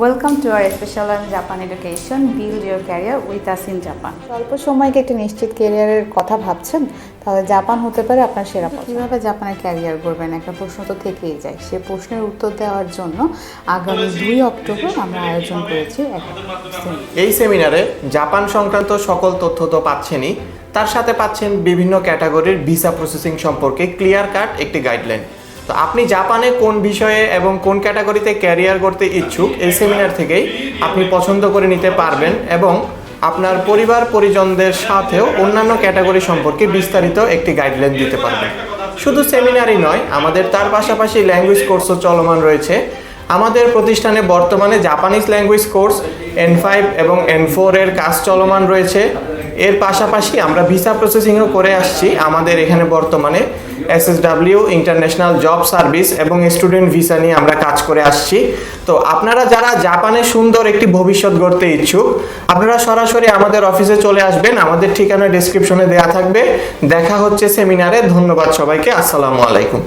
Welcome to our special on Japan education Build your career with us in Japan. স্বল্প সময়কে একটি নিশ্চিত ক্যারিয়ারের কথা ভাবছেন তাহলে জাপান হতে পারে আপনার সেরা পথ। কীভাবে জাপানের ক্যারিয়ার করবেন একটা প্রশ্ন তো থেকেই যায়। সে প্রশ্নের উত্তর দেওয়ার জন্য আগামী দুই অক্টোবর আমরা আয়োজন করেছি এই সেমিনারে জাপান সংক্রান্ত সকল তথ্য তো পাচ্ছেনই। তার সাথে পাচ্ছেন বিভিন্ন ক্যাটাগরির ভিসা প্রসেসিং সম্পর্কে ক্লিয়ার কাট একটি গাইডলাইন। তো আপনি জাপানে কোন বিষয়ে এবং কোন ক্যাটাগরিতে ক্যারিয়ার করতে ইচ্ছুক, এই সেমিনার থেকেই আপনি পছন্দ করে নিতে পারবেন এবং আপনার পরিবার, পরিজনদের সাথেও অন্যান্য ক্যাটাগরি সম্পর্কে বিস্তারিত একটি গাইডলাইন দিতে পারবেন। শুধু সেমিনারই নয়, আমাদের তার পাশাপাশি ল্যাঙ্গুয়েজ কোর্সও চলমান রয়েছে। আমাদের প্রতিষ্ঠানে বর্তমানে Japanese language course N five এবং এন ফোরের কাজ চলমান রয়েছে। এর পাশাপাশি আমরা ভিসা প্রসেসিংও করে আসছি আমাদের এখানে বর্তমানে এসএসডাব্লিউ ইন্টারন্যাশনাল জব সার্ভিস এবং স্টুডেন্ট ভিসা নিয়ে আমরা কাজ করে আসছি। তো আপনারা যারা জাপানে সুন্দর একটি ভবিষ্যৎ গড়তে ইচ্ছুক, আপনারা সরাসরি আমাদের অফিসে চলে আসবেন। আমাদের ঠিকানা ডেসক্রিপশনে দেওয়া থাকবে। দেখা হচ্ছে সেমিনারে ধন্যবাদ সবাইকে। আসসালামু আলাইকুম।